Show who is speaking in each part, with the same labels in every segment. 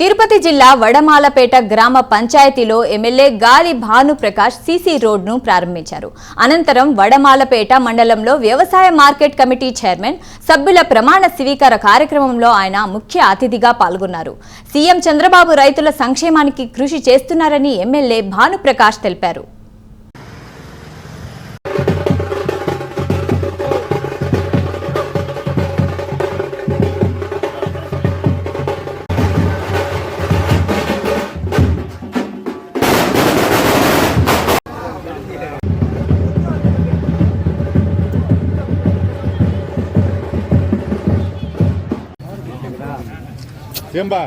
Speaker 1: తిరుపతి జిల్లా వడమాలపేట గ్రామ పంచాయతీలో ఎమ్మెల్యే గాలి భానుప్రకాష్ సీసీ రోడ్ను ప్రారంభించారు. అనంతరం వడమాలపేట మండలంలో వ్యవసాయ మార్కెట్ కమిటీ చైర్మన్ సభ్యుల ప్రమాణ స్వీకార కార్యక్రమంలో ఆయన ముఖ్య అతిథిగా పాల్గొన్నారు. సీఎం చంద్రబాబు రైతుల సంక్షేమానికి కృషి చేస్తున్నారని ఎమ్మెల్యే భానుప్రకాష్ తెలిపారు.
Speaker 2: ఏంబా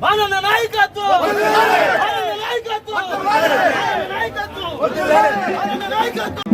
Speaker 3: బాలన నాయకత్వం బాలన నాయకత్వం బాలన నాయకత్వం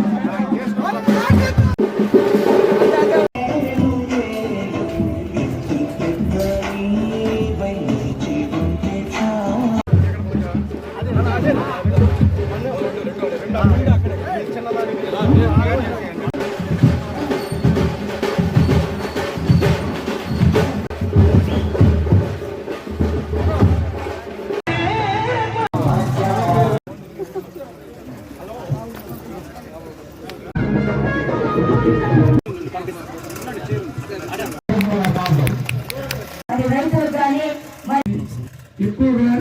Speaker 4: ఎక్కువగా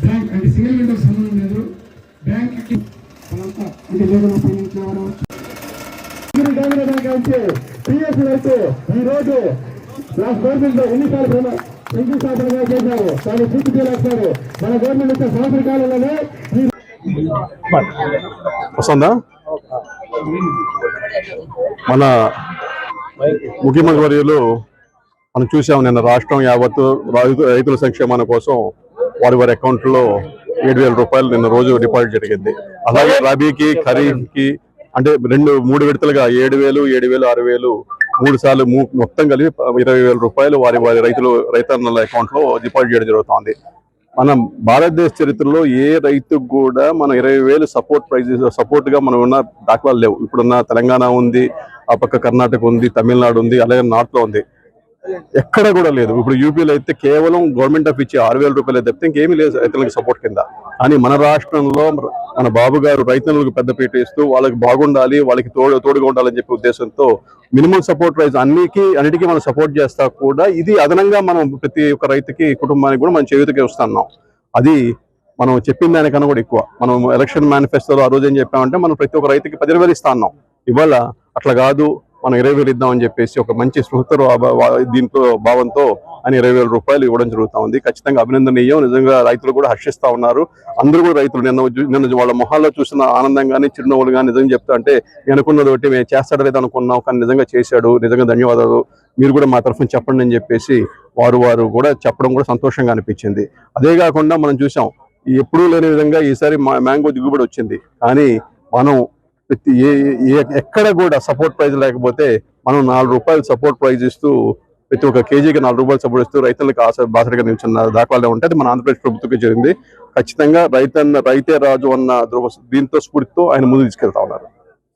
Speaker 4: బ్యాంక్ అంటే సింగిల్ విండోకి సంబంధం లేదు. బ్యాంక్కి మనంతా అంటే లేబర్ ఫైనాన్స్ ఎవరు? పిఎస్ రైతు ఈ రోజు లాస్ట్ గవర్నమెంట్ ఎన్నిసార్లు ప్రమ- శంకుస్థాపనగా చేశారు. దాన్ని పూర్తి చేయలేస్తారు మన గవర్నమెంట్ వచ్చే సంవత్సర కాలంలోనే
Speaker 2: వస్తుందా? మన ముఖ్యమంత్రి వర్యులు మనం చూసాం నిన్న రాష్ట్రం యావత్తు రైతు- రైతుల సంక్షేమాల కోసం వారి వారి అకౌంట్లో ఏడు వేల రూపాయలు నిన్న రోజు డిపాజిట్ జరిగింది. అలాగే రబీకి ఖరీఫ్కి అంటే రెండు మూడు విడతలుగా ఏడు వేలు ఏడు వేలు ఆరు వేలు మూడు సార్లు మొత్తం కలిపి ఇరవై వేల రూపాయలు వారి వారి రైతులు రైతన్నల అకౌంట్లో డిపాజిట్ చేయడం జరుగుతోంది. మనం భారతదేశ చరిత్రలో ఏ రైతుకు కూడా మనం ఇరవై వేలు సపోర్ట్ ప్రైజెస్ సపోర్ట్గా మనం ఉన్న దాఖలాలు లేవు. ఇప్పుడున్న తెలంగాణ ఉంది ఆ పక్క కర్ణాటక ఉంది తమిళనాడు ఉంది అలాగే నార్త్లో ఉంది. ఎక్కడ కూడా లేదు. ఇప్పుడు యూపీలో అయితే కేవలం గవర్నమెంట్ ఆఫ్ ఇచ్చే ఆరు వేల రూపాయలు తప్పితే ఇంకేమీ లేదు రైతులకు సపోర్ట్ కింద. కానీ మన రాష్ట్రంలో మన బాబు గారు రైతులకు పెద్దపీట ఇస్తూ వాళ్ళకి బాగుండాలి వాళ్ళకి తోడు తోడుగా ఉండాలని చెప్పే ఉద్దేశంతో మినిమం సపోర్ట్ ప్రైస్ అన్నికి అన్నిటికీ మనం సపోర్ట్ చేస్తా కూడా ఇది అదనంగా మనం ప్రతి ఒక్క రైతుకి కుటుంబానికి కూడా మనం చేతికి వస్తున్నాం. అది మనం చెప్పిన దానికన్నా కూడా ఎక్కువ. మనం ఎలక్షన్ మేనిఫెస్టోలో ఆ రోజు ఏం చెప్పామంటే మనం ప్రతి ఒక్క రైతుకి పది వేలు ఇస్తా అన్నాం. ఇవాళ అట్లా కాదు. మనం ఇరవై వేలు ఇద్దామని చెప్పేసి ఒక మంచి స్పృహతో దీంట్లో భావంతో అని ఇరవై వేల రూపాయలు ఇవ్వడం జరుగుతూ ఉంది. ఖచ్చితంగా అభినందనీయం. నిజంగా రైతులు కూడా హర్షిస్తూ ఉన్నారు. అందరూ కూడా రైతులు నిన్న నిన్న వాళ్ళ మొహాల్లో చూసిన ఆనందం కానీ చిరునవ్వులు కానీ నిజంగా చెప్తా అంటే అనుకున్నది ఒకటి మేము చేస్తాడో లేదో అనుకున్నాం కానీ నిజంగా చేశాడు. నిజంగా ధన్యవాదాలు. మీరు కూడా మా తరఫున చెప్పండి అని చెప్పేసి వారు వారు కూడా చెప్పడం కూడా సంతోషంగా అనిపించింది. అదే కాకుండా మనం చూసాం ఎప్పుడూ లేని విధంగా ఈసారి మా మ్యాంగో దిగుబడి వచ్చింది. కానీ మనం ప్రతి ఏ ఎక్కడ కూడా సపోర్ట్ ప్రైజ్ లేకపోతే మనం నాలుగు రూపాయలు సపోర్ట్ ప్రైజ్ ఇస్తూ ప్రతి ఒక్క కేజీకి నాలుగు రూపాయలు సపోర్ట్ ఇస్తూ రైతులకు ఆశ బాసరిగా నిల్చున్న దాఖలాలే ఉంటే అది మన ఆంధ్రప్రదేశ్ ప్రభుత్వకి జరిగింది. ఖచ్చితంగా రైతన్న రైతే రాజు అన్న దీంతో స్ఫూర్తితో ఆయన ముందు తీసుకెళ్తా ఉన్నారు.